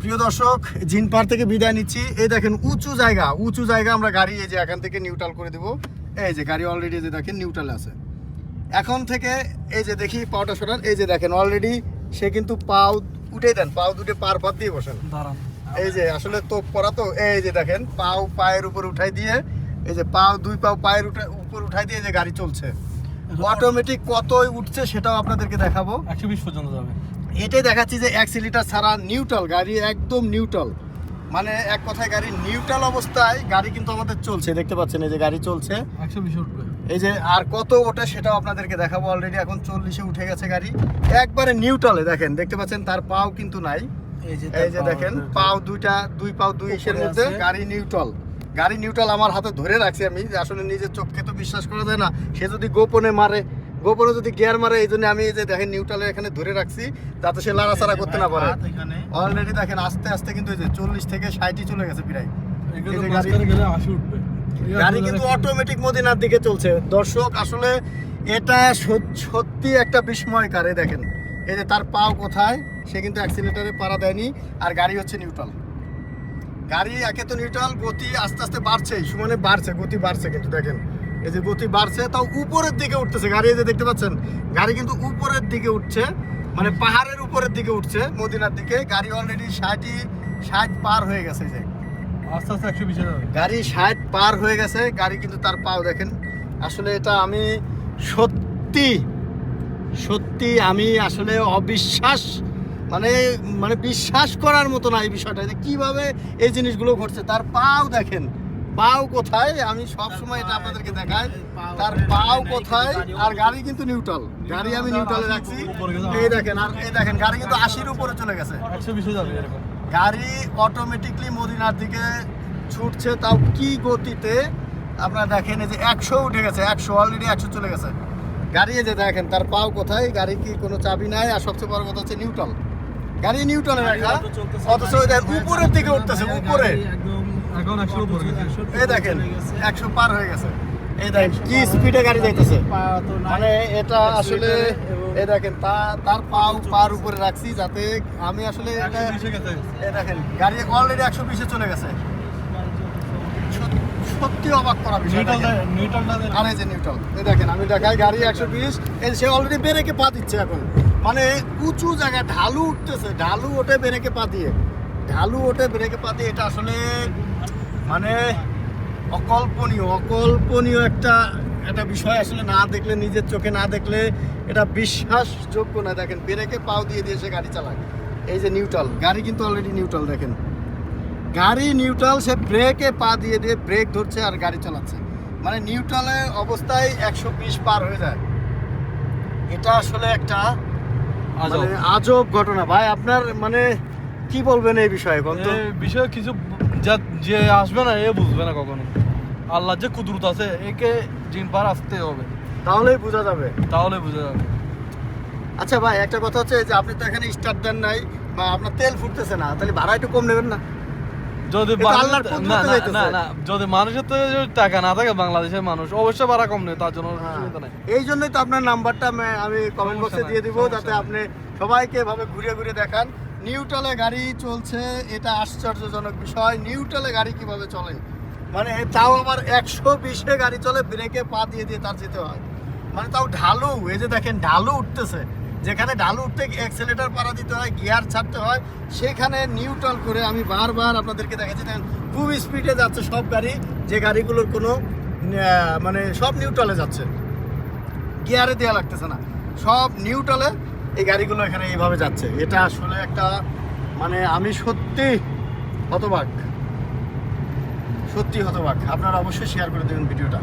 প্রিয় দর্শক জিনপার থেকে বিদায় নিচ্ছি। এই দেখেন উঁচু জায়গা উঁচু জায়গা আমরা গাড়ি এই যে এখান থেকে নিউট্রাল করে দেব। এই যে গাড়ি অলরেডি যে দেখেন নিউট্রাল আছে। এখন থেকে এই যে দেখি পাওটা সরান এই যে দেখেন অলরেডি সে কিন্তু পাও উঠে দেন পাও দুটে পার পাত দিয়ে বসেন। এই যে আসলে তোপ পরা তো এই যে দেখেন পাও পায়ের উপর উঠাই দিয়ে এই যে পাও দুই পাও পায়ের উপর উঠাই দিয়ে যে গাড়ি চলছে। অটোমেটিক কতই উঠছে সেটাও আপনাদেরকে দেখাবো। একশো বিশ পর্যন্ত যাবে। এটাই দেখাচ্ছি যে অ্যাক্সিলিটার ছাড়া নিউট্রাল গাড়ি একদম নিউট্রাল মানে এক কথায় গাড়ি নিউট্রাল অবস্থায় গাড়ি কিন্তু আমাদের চলছে। দেখতে পাচ্ছেন এই যে গাড়ি চলছে। একশো বিশ উঠবে এই যে আর কত ওটা সেটাও আপনাদেরকে দেখাবো অলরেডি এখন চল্লিশে উঠে গেছে গাড়ি। একবারে নিউট্রালে দেখেন দেখতে পাচ্ছেন তার পাও কিন্তু নাই। এই যে দেখেন পাও দুইটা দুই পাও দুই ইসের মধ্যে গাড়ি নিউট্রাল গাড়ি নিউট্রাল আমার হাতে ধরে রাখছি আমি। আসলে নিজের চোখকে তো বিশ্বাস করা যায় না। সে যদি গোপনে মারে গোপনে যদি গিয়ার মারে এই জন্য আমি যে দেখেন নিউট্রালে এখানে ধরে রাখছি যাতে সে লাড়াচাড়া করতে না পারে। অলরেডি দেখেন আস্তে আস্তে কিন্তু এই যে চল্লিশ থেকে ষাটই চলে গেছে প্রায়। গাড়ি- কিন্তু অটোমেটিক মদিনার দিকে চলছে। দর্শক আসলে এটা সত্যি একটা বিস্ময়কার এই দেখেন। এই যে তার পাও কোথায় সে কিন্তু অ্যাক্সিলেটারে পাড়া দেয়নি আর গাড়ি হচ্ছে নিউট্রাল গাড়ি একে তো নিউট্রাল গতি আস্তে আস্তে বাড়ছে সমানে বাড়ছে গতি বাড়ছে কিন্তু দেখেন। এই যে গতি বাড়ছে তাও উপরের দিকে উঠতেছে। গাড়ি যে দেখতে পাচ্ছেন গাড়ি কিন্তু উপরের দিকে উঠছে মানে পাহাড়ের উপরের দিকে উঠছে মদিনার দিকে। গাড়ি অলরেডি ষাটই ষাট পার হয়ে গেছে যে। আস্তে আস্তে একশো বিশে গাড়ি ষাট পার হয়ে গেছে গাড়ি কিন্তু তার পাও দেখেন। আসলে এটা আমি সত্যি সত্যি আমি আসলে অবিশ্বাস মানে মানে বিশ্বাস করার মতো না এই বিষয়টা। যে কীভাবে এই জিনিসগুলো ঘটছে তার পাও দেখেন। পাও কোথায়? আমি সব সময় এটা আপনাদেরকে দেখাই। তার পাও কোথায়? আর গাড়ি কিন্তু নিউট্রাল গাড়ি আমি নিউট্রালে রাখছি। এই দেখেন আর এই দেখেন গাড়ি কিন্তু আশির উপরে চলে গেছে। গাড়ি অটোমেটিকলি মদিনার দিকে ছুটছে তাও কি গতিতে? আপনারা দেখেন এই যে একশো উঠে গেছে একশো অলরেডি একশো চলে গেছে। গাড়ি যে দেখেন তার পাও কোথায়? গাড়ি কি কোনো চাবি নাই? আর সবচেয়ে বড় কথা হচ্ছে নিউট্রাল গাড়ি নিউট্রালে রাখা। অথচ উপরের দিকে উঠতেছে উপরে। এখন একশো উপরে গেছে। এই দেখেন একশো পার হয়ে গেছে। এই দেখেন কি স্পিডে গাড়ি যাইতেছে। মানে এটা আসলে এই দেখেন তার পাও পার উপরে রাখছি যাতে আমি আসলে এটা এই দেখেন গাড়ি অলরেডি একশো বিশে চলে গেছে। সত্যি অবাক করা বিষয় আর যে নিউট্রাল এই দেখেন আমি দেখাই গাড়ি একশো বিশ সে অলরেডি ব্রেকে পা দিচ্ছে এখন। মানে উঁচু জায়গায় ঢালু উঠতেছে ঢালু ওঠে ব্রেকে পা দিয়ে। ঢালু ওঠে ব্রেকে পা দিয়ে এটা আসলে মানে অকল্পনীয় অকল্পনীয় একটা একটা বিষয় আসলে না দেখলে নিজের চোখে না দেখলে এটা বিশ্বাসযোগ্য না। দেখেন ব্রেকে পাও দিয়ে দিয়ে সে গাড়ি চালায়। এই যে নিউট্রাল গাড়ি কিন্তু অলরেডি নিউট্রাল দেখেন। গাড়ি নিউট্রাল সে ব্রেকে পা দিয়ে দিয়ে ব্রেক ধরছে আর গাড়ি চালাচ্ছে। মানে নিউট্রালে অবস্থায় একশো বিশ পার হয়ে যায়। এটা আসলে একটা মানে আজব ঘটনা। ভাই আপনার মানে কি বলবেন এই বিষয়ে কোন তো? বিষয়ে কিছু যা- যে আসবে না এ বুঝবে না কখনো। আল্লাহ যে কুদরত আছে একে জিন পার আসতে হবে। তাহলেই বোঝা যাবে। তাহলে বোঝা যাবে। আচ্ছা ভাই একটা কথা হচ্ছে যে আপনি তো এখানে স্টার্ট দেন নাই বা আপনার তেল ফুটতেছে না তাহলে ভাড়া একটু কম নেবেন না? যদি আল্লাহর না না যদি মানুষের তো টাকা না থাকে বাংলাদেশের মানুষ অবশ্যই ভাড়া কম নেই তার জন্য অসুবিধা নাই। এই জন্যই তো আপনার নাম্বারটা আমি- কমেন্ট বক্সে দিয়ে দিব যাতে আপনি সবাইকে এভাবে ঘুরে ঘুরিয়ে দেখান। নিউট্রালে গাড়ি চলছে, এটা আশ্চর্যজনক বিষয়। নিউট্রালে গাড়ি কীভাবে চলে? মানে তাও আমার একশো বিশে গাড়ি চলে, ব্রেকে পা দিয়ে দিয়ে তার যেতে হয়। মানে তাও ঢালু, এই যে দেখেন ঢালু উঠতেছে। যেখানে ঢালু উঠতে অ্যাক্সেলেটার পাড়া দিতে হয় গিয়ার ছাড়তে হয়, সেখানে নিউট্রাল করে আমি বারবার আপনাদেরকে দেখাচ্ছি, দেখেন, খুব স্পিডে যাচ্ছে সব গাড়ি, যে গাড়িগুলোর কোনো মানে সব নিউট্রালে যাচ্ছে। গিয়ারে দেওয়া লাগতেছে না। সব নিউট্রালে এই গাড়িগুলো এখানে এইভাবে যাচ্ছে। এটা আসলে একটা মানে আমি সত্যি হতবাক। সত্যি হতবাক। আপনারা অবশ্যই শেয়ার করে দেবেন ভিডিওটা।